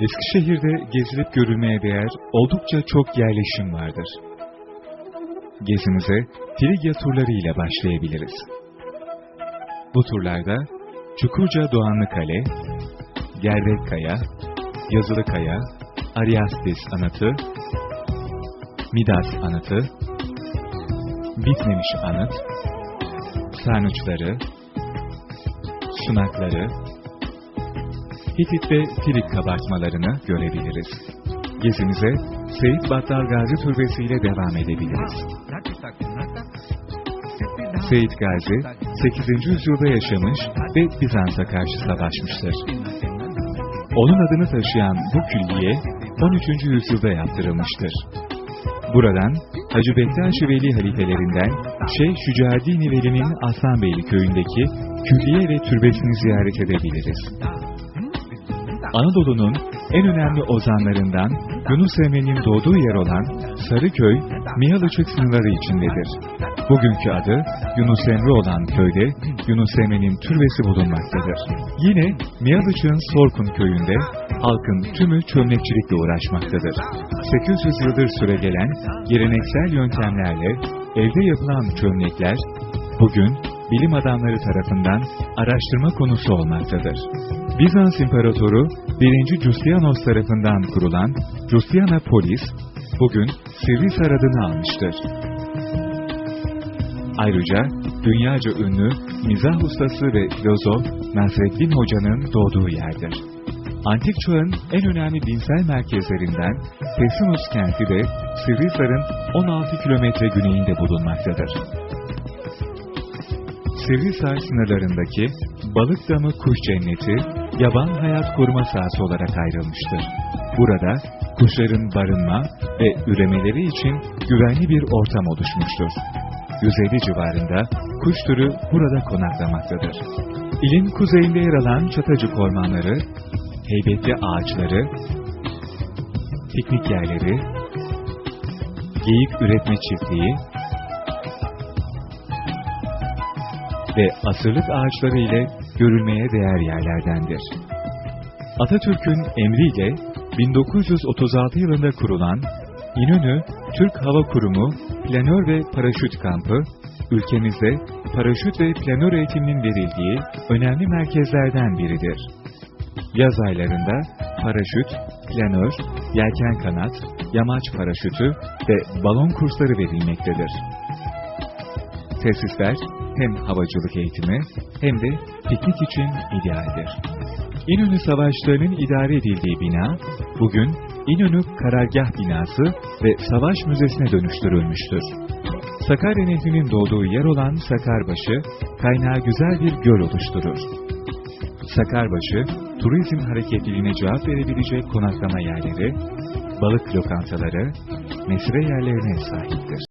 Eskişehir'de gezilip görülmeye değer oldukça çok yerleşim vardır. Gezimize Frigya turları ile başlayabiliriz. Bu turlarda Çukurca Doğanlı Kale, Gerdek Kaya, Yazılı Kaya, Ariastis Anıtı, Midas Anıtı, Bitmemiş Anıt, Sarnıçları, Sunakları, Hitit ve Filik kabartmalarını görebiliriz. Gezimize Seyit Battal Gazi Türbesi ile devam edebiliriz. Seyit Gazi 8. yüzyılda yaşamış ve Bizans'a karşı savaşmıştır. Onun adını taşıyan bu külliye 13. yüzyılda yaptırılmıştır. Buradan Hacı Bektaş Veli halifelerinden Şeyh Şücaddin Veli'nin Aslanbeyli köyündeki külliye ve türbesini ziyaret edebiliriz. Anadolu'nun en önemli ozanlarından Yunus Emre'nin doğduğu yer olan Sarıköy, Miyalıçık sınırları içindedir. Bugünkü adı Yunus Emre olan köyde Yunus Emre'nin türbesi bulunmaktadır. Yine Miyalıçık'ın Sorkun köyünde halkın tümü çömlekçilikle uğraşmaktadır. 800 yıldır süre gelen geleneksel yöntemlerle evde yapılan çömlekler bugün bilim adamları tarafından araştırma konusu olmaktadır. Bizans İmparatoru 1. Justianos tarafından kurulan Justianapolis, bugün Sivrisar adını almıştır. Ayrıca dünyaca ünlü mizah ustası ve filozof Nasreddin Hoca'nın doğduğu yerdir. Antik çağın en önemli dinsel merkezlerinden Pessinus kenti de Sivrisar'ın 16 kilometre güneyinde bulunmaktadır. Sivrisar sınırlarındaki Balık Damı Kuş Cenneti, yaban hayat koruma sahası olarak ayrılmıştır. Burada kuşların barınma ve üremeleri için güvenli bir ortam oluşmuştur. 150 civarında kuş türü burada konaklamaktadır. İlin kuzeyinde yer alan Çatacık ormanları, heybetli ağaçları, piknik yerleri, geyik üretme çiftliği, ve asırlık ağaçları ile görülmeye değer yerlerdendir. Atatürk'ün emriyle 1936 yılında kurulan İnönü Türk Hava Kurumu Planör ve Paraşüt Kampı, ülkemizde paraşüt ve planör eğitiminin verildiği önemli merkezlerden biridir. Yaz aylarında paraşüt, planör, yelken kanat, yamaç paraşütü ve balon kursları verilmektedir. Tesisler hem havacılık eğitimi hem de piknik için idealdir. İnönü Savaşları'nın idare edildiği bina, bugün İnönü Karargah Binası ve Savaş Müzesi'ne dönüştürülmüştür. Sakarya Nehri'nin doğduğu yer olan Sakarbaşı, kaynağı güzel bir göl oluşturur. Sakarbaşı, turizm hareketliliğine cevap verebilecek konaklama yerleri, balık lokantaları, mesire yerlerine sahiptir.